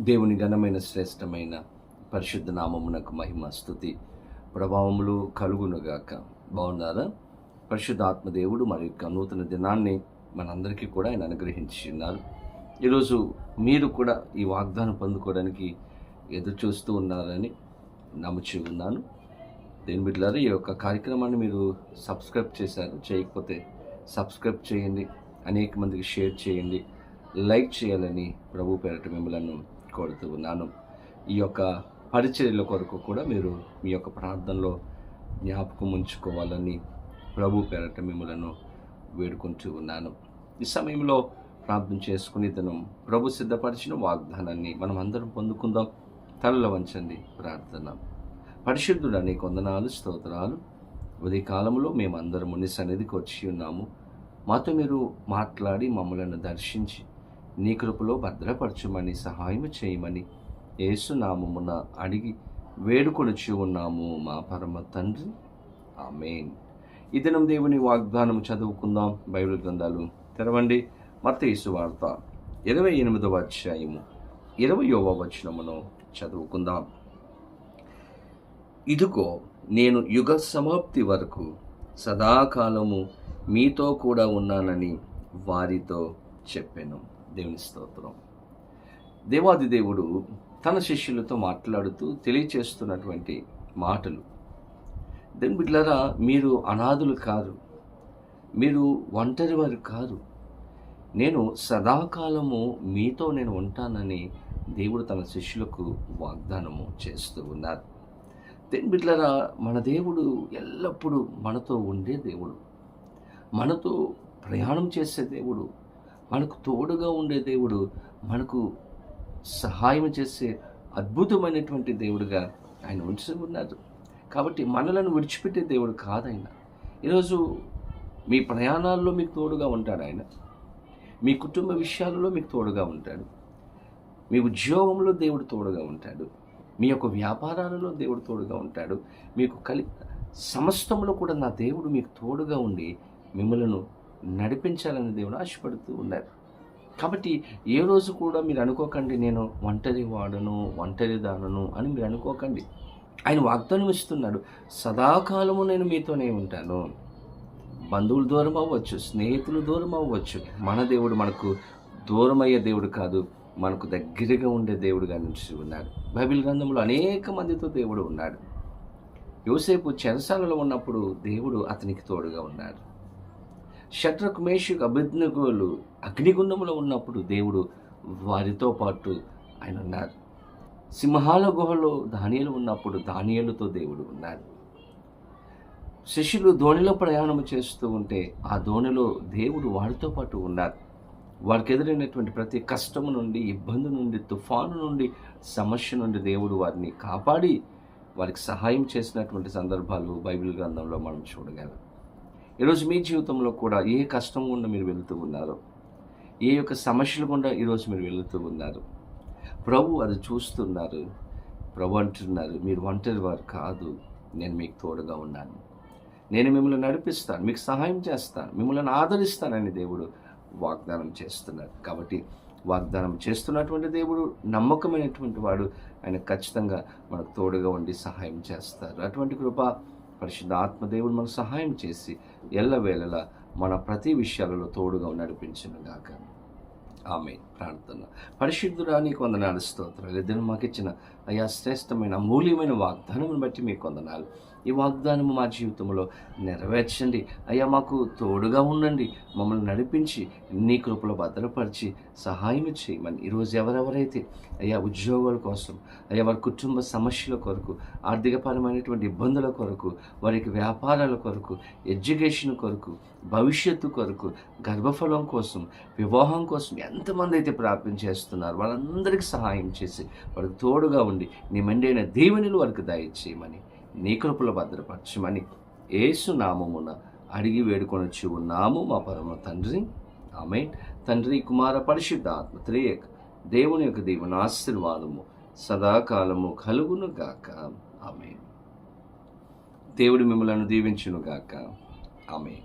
దేవుని ఘనమైన శ్రేష్టమైన పరిశుద్ధ నామమునకు మహిమ స్థుతి ప్రభావములు కలుగునుగాక. బాగున్నారా? పరిశుద్ధ ఆత్మదేవుడు మరి యొక్క నూతన దినాన్ని మనందరికీ కూడా ఆయన అనుగ్రహించి ఉన్నారు. ఈరోజు మీరు కూడా ఈ వాగ్దానం పొందుకోవడానికి ఎదురు చూస్తూ ఉన్నారని నమ్ముచి ఉన్నాను. దేని బిడ్డలారా ఈ యొక్క కార్యక్రమాన్ని మీరు సబ్స్క్రైబ్ చేశారు చేయకపోతే సబ్స్క్రైబ్ చేయండి అనేక మందికి షేర్ చేయండి లైక్ చేయాలని ప్రభు పేరట మిమ్మలను కోరుతూ ఉన్నాను. ఈ యొక్క పరిచర్యల కొరకు కూడా మీరు మీ యొక్క ప్రార్థనలో జ్ఞాపకం ఉంచుకోవాలని ప్రభు పేరట మిమ్మలను వేడుకుంటూ ఉన్నాను. ఈ సమయంలో ప్రార్థన చేసుకుని తను ప్రభు సిద్ధపరిచిన వాగ్దానాన్ని మనం అందరం పొందుకుందాం. తలలో వంచండి ప్రార్థన. పరిశుద్ధుడు అనేక వందనాలు స్తోత్రాలు. ఉదయ కాలంలో మేము అందరం నీ సన్నిధికి వచ్చి ఉన్నాము. మాతో మీరు మాట్లాడి మమ్మలను దర్శించి నీ కృపలో భద్రపరచమని సహాయం చేయమని ఏసునామమున అడిగి వేడుకొనిచి ఉన్నాము మా పరమ తండ్రి. ఆమెన్. ఈ దినం దేవుని వాగ్దానం చదువుకుందాం. బైబిల్ గ్రంథాలు తెరవండి. మత్తయి వార్త ఇరవై ఎనిమిదవ అధ్యాయము ఇరవయవ వచనమును చదువుకుందాం. ఇదిగో నేను యుగ సమాప్తి వరకు సదాకాలము మీతో కూడా ఉన్నానని వారితో చెప్పాను. దేవుని స్తోత్రం. దేవాది దేవుడు తన శిష్యులతో మాట్లాడుతూ తెలియచేస్తున్నటువంటి మాటలు. దెన్ బిడ్లరా మీరు అనాథులు కారు. మీరు ఒంటరి వారు కారు. నేను సదాకాలము మీతో నేను ఉంటానని దేవుడు తన శిష్యులకు వాగ్దానము చేస్తూ ఉన్నారు. దేని బిడ్లరా మన దేవుడు ఎల్లప్పుడూ మనతో ఉండే దేవుడు. మనతో ప్రయాణం చేసే దేవుడు. మనకు తోడుగా ఉండే దేవుడు మనకు సహాయం చేసే అద్భుతమైనటువంటి దేవుడుగా ఆయన ఉంచి ఉన్నారు కాబట్టి మనలను విడిచిపెట్టే దేవుడు కాదైన. ఈరోజు మీ ప్రయాణాల్లో మీకు తోడుగా ఉంటాడు ఆయన. మీ కుటుంబ విషయాలలో మీకు తోడుగా ఉంటాడు. మీ ఉద్యోగంలో దేవుడు తోడుగా ఉంటాడు. మీ యొక్క వ్యాపారాలలో దేవుడు తోడుగా ఉంటాడు. మీకు కలి సమస్తంలో కూడా నా దేవుడు మీకు తోడుగా ఉండి మిమ్మలను నడిపించాలని దేవుడు ఆశపడుతూ ఉన్నారు. కాబట్టి ఏ రోజు కూడా మీరు అనుకోకండి నేను ఒంటరి వాడను ఒంటరి దానను అని మీరు అనుకోకండి. ఆయన వాగ్దానం ఇస్తున్నాడు సదాకాలము నేను మీతోనే ఉంటాను. బంధువులు దూరం అవ్వచ్చు స్నేహితులు దూరం అవ్వచ్చు. మన దేవుడు మనకు దూరమయ్యే దేవుడు కాదు మనకు దగ్గరగా ఉండే దేవుడుగా నుంచి ఉన్నాడు. బైబిల్ గ్రంథంలో అనేక మందితో దేవుడు ఉన్నాడు. యోసేపు చెరసాలలో ఉన్నప్పుడు దేవుడు అతనికి తోడుగా ఉన్నాడు. షట్రకు మేషుకు అభిజ్ఞకులు అగ్నిగుండంలో ఉన్నప్పుడు దేవుడు వారితో పాటు ఆయన ఉన్నారు. సింహాల గుహలో ధాన్యాలు ఉన్నప్పుడు ధాన్యాలతో దేవుడు ఉన్నాడు శిష్యులు ధోనిలో ప్రయాణం చేస్తూ ఉంటే ఆ ధోనిలో దేవుడు వారితో పాటు ఉన్నారు. వారికి ఎదురైనటువంటి ప్రతి కష్టము నుండి ఇబ్బంది నుండి తుఫాను నుండి సమస్య నుండి దేవుడు వారిని కాపాడి వారికి సహాయం చేసినటువంటి సందర్భాలు బైబిల్ గ్రంథంలో మనం చూడగలం. ఈరోజు మీ జీవితంలో కూడా ఏ కష్టం గుండా మీరు వెళుతూ ఉన్నారు ఏ యొక్క సమస్యలు గుండా ఈరోజు మీరు వెళుతూ ఉన్నారు? ప్రభు అది చూస్తున్నారు. ప్రభు అంటున్నారు మీరు ఒంటరి వారు కాదు. నేను మీకు తోడుగా ఉన్నాను. నేను మిమ్మల్ని నడిపిస్తాను మీకు సహాయం చేస్తాను మిమ్మల్ని ఆదరిస్తానని దేవుడు వాగ్దానం చేస్తున్నారు. కాబట్టి వాగ్దానం చేస్తున్నటువంటి దేవుడు నమ్మకమైనటువంటి వాడు ఆయన ఖచ్చితంగా మనకు తోడుగా ఉండి సహాయం చేస్తారు. అటువంటి కృప పరిశుద్ధ ఆత్మదేవుడు మనకు సహాయం చేసి ఎల్లవేళలా మన ప్రతి విషయాలలో తోడుగా నడిపించిన గాక. ఆమె ప్రార్థన. పరిశుద్ధుడా నీకు వందనాలు స్తోత్రాలు. ఇద్దరు మాకు ఇచ్చిన అయా శ్రేష్టమైన అమూల్యమైన వాగ్దానమును బట్టి మీకు వందనాలు. ఈ వాగ్దానము మా జీవితంలో నెరవేర్చండి. అయ్యా మాకు తోడుగా ఉండండి. మమ్మల్ని నడిపించి నీ కృపలో భద్రపరిచి సహాయం చేయమని. ఈరోజు ఎవరెవరైతే అయ్యా ఉద్యోగాల కోసం అయ్యా వారి కుటుంబ సమస్యల కొరకు ఆర్థికపరమైనటువంటి ఇబ్బందుల కొరకు వారికి వ్యాపారాల కొరకు ఎడ్యుకేషన్ కొరకు భవిష్యత్తు కొరకు గర్భఫలం కోసం వివాహం కోసం ఎంతమంది అయితే ప్రార్థన చేస్తున్నారు వాళ్ళందరికీ సహాయం చేసి వారికి తోడుగా ఉండి నీ మెండైన దేవునిలు వారికి దయచేయమని నీ కృపలో భద్రపరచమని ఏసు నామమున అడిగి వేడుకొనొచ్చి ఉన్నాము మా పరమ తండ్రి. ఆమె తండ్రి కుమార పరిశుద్ధాత్మ త్రియక దేవుని యొక్క దేవుని ఆశీర్వాదము సదాకాలము కలుగును గాక. ఆమె దేవుడు మిమ్మలను దీవించును గాక. ఆమె